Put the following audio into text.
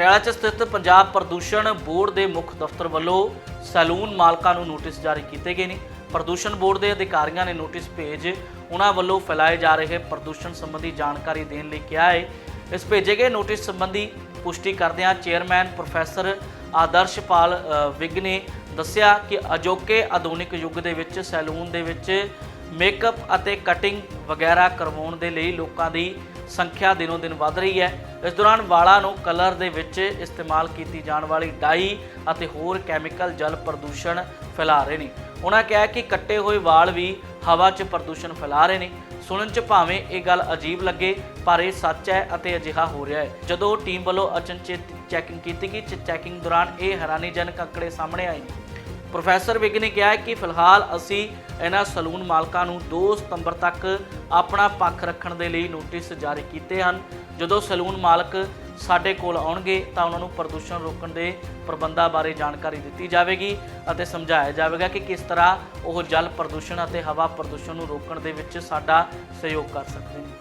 ਪਟਿਆਲਾ 'ਚ ਸਥਿਤ ਪੰਜਾਬ ਪ੍ਰਦੂਸ਼ਣ ਬੋਰਡ ਦੇ ਮੁੱਖ ਦਫ਼ਤਰ ਵੱਲੋਂ ਸੈਲੂਨ ਮਾਲਕਾਂ ਨੂੰ ਨੋਟਿਸ ਜਾਰੀ ਕੀਤੇ ਗਏ ਨੇ। ਪ੍ਰਦੂਸ਼ਣ ਬੋਰਡ ਦੇ ਅਧਿਕਾਰੀਆਂ ਨੇ ਨੋਟਿਸ ਭੇਜ ਉਹਨਾਂ ਵੱਲੋਂ ਫੈਲਾਏ ਜਾ ਰਹੇ ਪ੍ਰਦੂਸ਼ਣ ਸੰਬੰਧੀ ਜਾਣਕਾਰੀ ਦੇਣ ਲਈ ਕਿਹਾ ਹੈ। ਇਸ ਭੇਜੇ ਗਏ ਨੋਟਿਸ ਸੰਬੰਧੀ ਪੁਸ਼ਟੀ ਕਰਦਿਆਂ ਚੇਅਰਮੈਨ ਪ੍ਰੋਫੈਸਰ ਆਦਰਸ਼ਪਾਲ ਅ, ਵਿਗ ਨੇ ਦੱਸਿਆ ਕਿ ਅਜੋਕੇ ਆਧੁਨਿਕ ਯੁੱਗ ਦੇ ਵਿੱਚ ਸੈਲੂਨ ਦੇ ਵਿੱਚ ਮੇਕਅਪ ਅਤੇ ਕਟਿੰਗ ਵਗੈਰਾ ਕਰਵਾਉਣ ਦੇ ਲਈ ਲੋਕਾਂ ਦੀ ਸੰਖਿਆ ਦਿਨੋ ਦਿਨ ਵੱਧ ਰਹੀ ਹੈ। ਇਸ ਦੌਰਾਨ ਵਾਲਾਂ ਨੂੰ ਕਲਰ ਦੇ ਵਿੱਚ ਇਸਤੇਮਾਲ ਕੀਤੀ ਜਾਣ ਵਾਲੀ ਡਾਈ ਅਤੇ ਹੋਰ ਕੈਮੀਕਲ ਜਲ ਪ੍ਰਦੂਸ਼ਣ ਫੈਲਾ ਰਹੇ ਨੇ। ਉਹਨਾਂ ਕਿਹਾ ਕਿ ਕੱਟੇ ਹੋਏ ਵਾਲ ਵੀ ਹਵਾ 'ਚ ਪ੍ਰਦੂਸ਼ਣ ਫੈਲਾ ਰਹੇ ਨੇ। ਸੁਣਨ 'ਚ ਭਾਵੇਂ ਇਹ ਗੱਲ ਅਜੀਬ ਲੱਗੇ, ਪਰ ਇਹ ਸੱਚ ਹੈ ਅਤੇ ਅਜਿਹਾ ਹੋ ਰਿਹਾ ਹੈ। ਜਦੋਂ ਟੀਮ ਵੱਲੋਂ ਅਚਨਚੇਤ ਚੈਕਿੰਗ ਕੀਤੀ ਗਈ ਚੈਕਿੰਗ ਦੌਰਾਨ ਇਹ ਹੈਰਾਨੀਜਨਕ ਅੰਕੜੇ ਸਾਹਮਣੇ ਆਏ ਨੇ। ਪ੍ਰੋਫੈਸਰ ਵਿਗ ਨੇ ਕਿਹਾ ਕਿ ਫਿਲਹਾਲ ਅਸੀਂ ਇਹਨਾਂ ਸਲੂਨ ਮਾਲਕਾਂ ਨੂੰ 2 ਸਤੰਬਰ ਤੱਕ ਆਪਣਾ ਪੱਖ ਰੱਖਣ ਦੇ ਲਈ ਨੋਟਿਸ ਜਾਰੀ ਕੀਤੇ ਹਨ। ਜਦੋਂ ਸਲੂਨ ਮਾਲਕ ਸਾਡੇ ਕੋਲ ਆਉਣਗੇ ਤਾਂ ਉਹਨਾਂ ਨੂੰ ਪ੍ਰਦੂਸ਼ਣ ਰੋਕਣ ਦੇ ਪ੍ਰਬੰਧਾਂ ਬਾਰੇ ਜਾਣਕਾਰੀ ਦਿੱਤੀ ਜਾਵੇਗੀ ਅਤੇ ਸਮਝਾਇਆ ਜਾਵੇਗਾ ਕਿ ਕਿਸ ਤਰ੍ਹਾਂ ਉਹ ਜਲ ਪ੍ਰਦੂਸ਼ਣ ਅਤੇ ਹਵਾ ਪ੍ਰਦੂਸ਼ਣ ਨੂੰ ਰੋਕਣ ਦੇ ਵਿੱਚ ਸਾਡਾ ਸਹਿਯੋਗ ਕਰ ਸਕਦੇ ਨੇ।